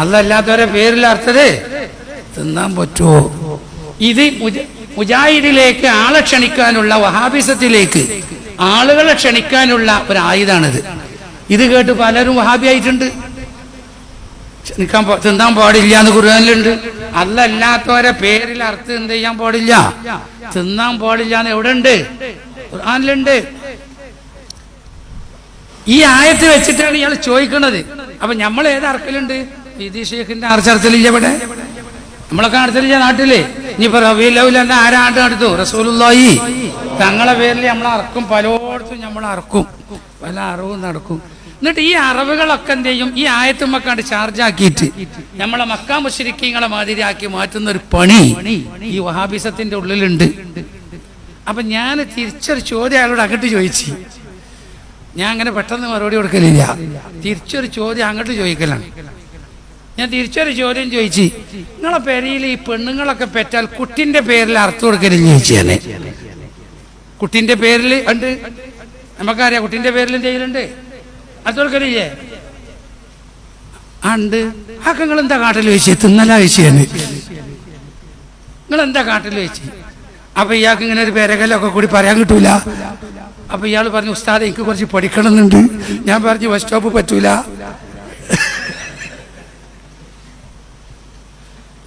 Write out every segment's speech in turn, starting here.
അല്ലല്ലാത്തവരെ പേരിൽ അർത്ഥത് തിന്നാൻ പറ്റുമോ ഇത് മുജാഹിദിലേക്ക് ആളെ ക്ഷണിക്കാനുള്ള വഹാബിസത്തിലേക്ക് ആളുകളെ ക്ഷണിക്കാനുള്ള ഒരു ആയുധാണിത് ഇത് കേട്ട് പലരും വഹാബി ആയിട്ടുണ്ട് ക്ഷണിക്കാൻ തിന്നാൻ പാടില്ല എന്ന് ഖുർആനിലുണ്ട്. അല്ലല്ലാത്തവരെ പേരിൽ അർത്ഥം എന്ത് ചെയ്യാൻ പാടില്ല? തിന്നാൻ പാടില്ല എന്ന് എവിടെ ഉണ്ട് ഖുർആാനിലുണ്ട്. ഈ ആയത്ത് വെച്ചിട്ടാണ് ഇയാൾ ചോദിക്കുന്നത് അപ്പൊ നമ്മൾ ഏത് അറക്കലുണ്ട് വിധി ഷേഖിന്റെ അർച്ചർത്തലില്ല ഇവിടെ. നമ്മളൊക്കെ അടുത്തില്ല നാട്ടിൽ. ഇനിയിപ്പോ റബീലൗല ലൗലന്റെ ആരാണ്ട് അടുത്തു? റസൂലുള്ളാഹി. തങ്ങളെ പേരിൽ നമ്മൾ അറക്കും പലയിടത്തും നമ്മൾ അറക്കും. പല അറിവും നടക്കും. എന്നിട്ട് ഈ അറിവുകളൊക്കെ എന്ത് ചെയ്യും? ഈ ആയത്തുമ്മക്കാണ്ട് ചാർജ് ആക്കിയിട്ട് നമ്മളെ മക്കാ മുഷരിക്കങ്ങളെ മാതിരി ആക്കി മാറ്റുന്ന ഒരു പണി ഈ വഹാബിസത്തിന്റെ ഉള്ളിലുണ്ട്. അപ്പൊ ഞാൻ തിരിച്ചൊരു ചോദ്യം അയാളോട് അങ്ങോട്ട് ചോദിച്ചു. ഞാൻ അങ്ങനെ പെട്ടെന്ന് മറുപടി കൊടുക്കലില്ല. തിരിച്ചൊരു ചോദ്യം അങ്ങോട്ട് ചോദിക്കലാണ്. ഞാൻ തിരിച്ചൊരു ചോദ്യം ചോദിച്ചു നിങ്ങളെ പേരിൽ ഈ പെണ്ണുങ്ങളൊക്കെ പെറ്റാൽ കുട്ടിന്റെ പേരിൽ അർത്ഥം കൊടുക്കരുത് ചോദിച്ചാണ് കുട്ടിന്റെ പേരിൽ ഉണ്ട്. നമുക്കറിയാം കുട്ടിന്റെ പേരിൽ ചെയ്യലുണ്ട്? അർത്ഥം കൊടുക്കലില്ലേ ഉണ്ട്. ആക്കെ നിങ്ങൾ എന്താ കാട്ടിൽ വെച്ച്? തിന്നല വെച്ചാണ് നിങ്ങൾ എന്താ കാട്ടിൽ വെച്ച്? അപ്പൊ ഇയാൾക്ക് ഇങ്ങനെ ഒരു പേരകലൊക്കെ കൂടി പറയാൻ കിട്ടൂല. അപ്പൊ ഇയാൾ പറഞ്ഞു ഉസ്താദ് എനിക്ക് കുറച്ച് പഠിക്കണമെന്നുണ്ട്. ഞാൻ പറഞ്ഞു ബസ് സ്റ്റോപ്പ് പറ്റൂല.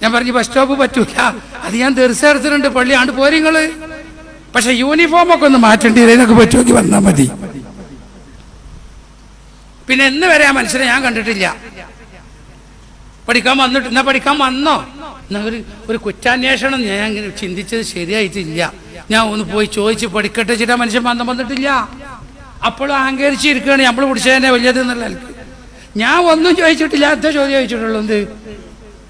ഞാൻ പറഞ്ഞു ബസ് സ്റ്റോപ്പ് പറ്റൂല. അത് ഞാൻ തീർച്ചയായിട്ടുണ്ട് പള്ളി ആണ്ട് പോരെ നിങ്ങൾ. പക്ഷെ യൂണിഫോം ഒക്കെ ഒന്ന് മാറ്റേണ്ടി ഇതിനൊക്കെ പറ്റുമെങ്കിൽ വന്നാൽ മതി. പിന്നെ എന്ന് വരെ ആ മനുഷ്യനെ ഞാൻ കണ്ടിട്ടില്ല. പഠിക്കാൻ വന്നിട്ട് എന്നാ പഠിക്കാൻ വന്നോ? എന്നാ ഒരു കുറ്റാന്വേഷണം ഞാൻ ഇങ്ങനെ ചിന്തിച്ചത് ശരിയായിട്ടില്ല. ഞാൻ ഒന്ന് പോയി ചോദിച്ച് പഠിക്കട്ടെ വെച്ചിട്ട് മനുഷ്യൻ വന്ന വന്നിട്ടില്ല. അപ്പോഴും അഹങ്കരിച്ചിരിക്കുകയാണ്. നമ്മൾ പിടിച്ചതന്നെ വലിയത് എന്നുള്ള നിലയ്ക്ക്. ഞാൻ ഒന്നും ചോദിച്ചിട്ടില്ല അത് ചോദ്യം ചോദിച്ചിട്ടുള്ളൂ എന്ത്?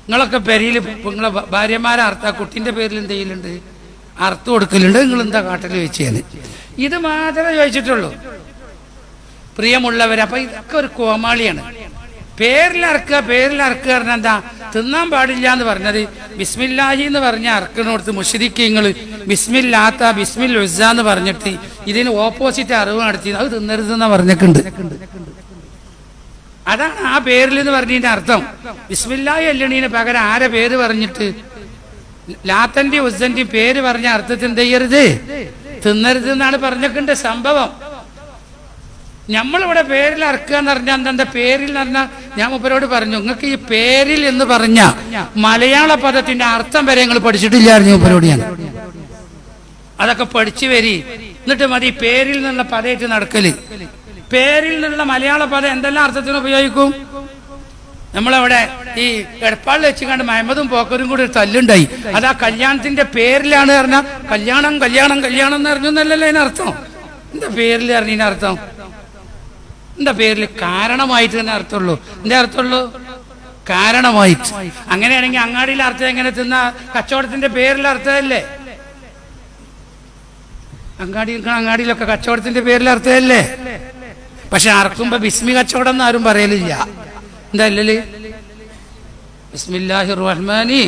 നിങ്ങളൊക്കെ പെരിയിൽ നിങ്ങളെ ഭാര്യമാരെ അർത്ഥ കുട്ടിന്റെ പേരിൽ എന്ത് ചെയ്യലുണ്ട്? അർത്ഥം കൊടുക്കലുണ്ട് നിങ്ങൾ എന്താ കാട്ടിൽ വെച്ചാണ് ഇത് മാത്രമേ ചോദിച്ചിട്ടുള്ളൂ. പ്രിയമുള്ളവർ അപ്പൊ ഇതൊക്കെ ഒരു കോമാളിയാണ്. പേരിലറക്കുക പേരിലറക്കുക പറഞ്ഞാൽ എന്താ? തിന്നാൻ പാടില്ല എന്ന് പറഞ്ഞത് ബിസ്മില്ലാഹി എന്ന് പറഞ്ഞ അറക്കണോടത്ത് നിങ്ങൾ ബിസ്മില്ലാത്ത ബിസ്മിൽ എന്ന് പറഞ്ഞിട്ട് ഇതിന് ഓപ്പോസിറ്റ് അറിവ് നടത്തി അത് തിന്നരുതെന്ന് പറഞ്ഞിട്ടുണ്ട്. അതാണ് ആ പേരിൽ എന്ന് പറഞ്ഞതിന്റെ അർത്ഥം. ബിസ്മില്ലാഹി അല്ലണീന് പകരം ആരെ പേര് പറഞ്ഞിട്ട്? ലാത്തന്റെ ഉസന്റെ പേര് പറഞ്ഞ അർത്ഥത്തിൽ എന്ത് ചെയ്യരുത്? തിന്നരുത് എന്നാണ് പറഞ്ഞിട്ട് സംഭവം. നമ്മളിവിടെ പേരിൽ അറക്കുക എന്ന് പറഞ്ഞാൽ എന്താ? പേരിൽ എന്ന് പറഞ്ഞാൽ ഞാൻ മുപ്പരോട് പറഞ്ഞു നിങ്ങൾക്ക് ഈ പേരിൽ എന്ന് പറഞ്ഞ മലയാള പദത്തിന്റെ അർത്ഥം വരെ നിങ്ങൾ പഠിച്ചിട്ടില്ലായിരുന്നു മുപ്പരോട് ഞാൻ. അതൊക്കെ പഠിച്ചു വരി. എന്നിട്ട് മതി പേരിൽ നിന്നുള്ള പദയിട്ട് നടക്കൽ. പേരിൽ നിന്നുള്ള മലയാള പദം എന്തെല്ലാം അർത്ഥത്തിന് ഉപയോഗിക്കും? നമ്മളവിടെ ഈ എടപ്പാളിൽ വെച്ച് കണ്ട് മഹമ്മദും പോക്കരും കൂടി ഒരു തല്ലുണ്ടായി. അത് ആ കല്യാണത്തിന്റെ പേരിലാണ് പറഞ്ഞാൽ കല്യാണം കല്യാണം കല്യാണം എന്ന് അറിഞ്ഞൊന്നല്ലല്ലോ അതിനർത്ഥം എന്താ പേരിൽ അറിഞ്ഞതിനർത്ഥം എന്താ പേരിൽ കാരണമായിട്ട് തന്നെ അർത്ഥമുള്ളൂ. എന്താ അർത്ഥമുള്ളൂ? കാരണമായിട്ട്. അങ്ങനെയാണെങ്കിൽ അങ്ങാടിയിലെ അർത്ഥം എങ്ങനെ തിന്ന? കച്ചവടത്തിന്റെ പേരിൽ അർത്ഥമല്ലേ? അങ്ങാടി അങ്ങാടിയിലൊക്കെ കച്ചവടത്തിന്റെ പേരിൽ അർത്ഥമല്ലേ? പക്ഷെ ആർക്കും ബിസ്മി കച്ചവടം എന്ന് ആരും പറയലില്ല. എന്താ ഇല്ലല്ലേ ബിസ്മില്ലാഹി റഹ്മാനി.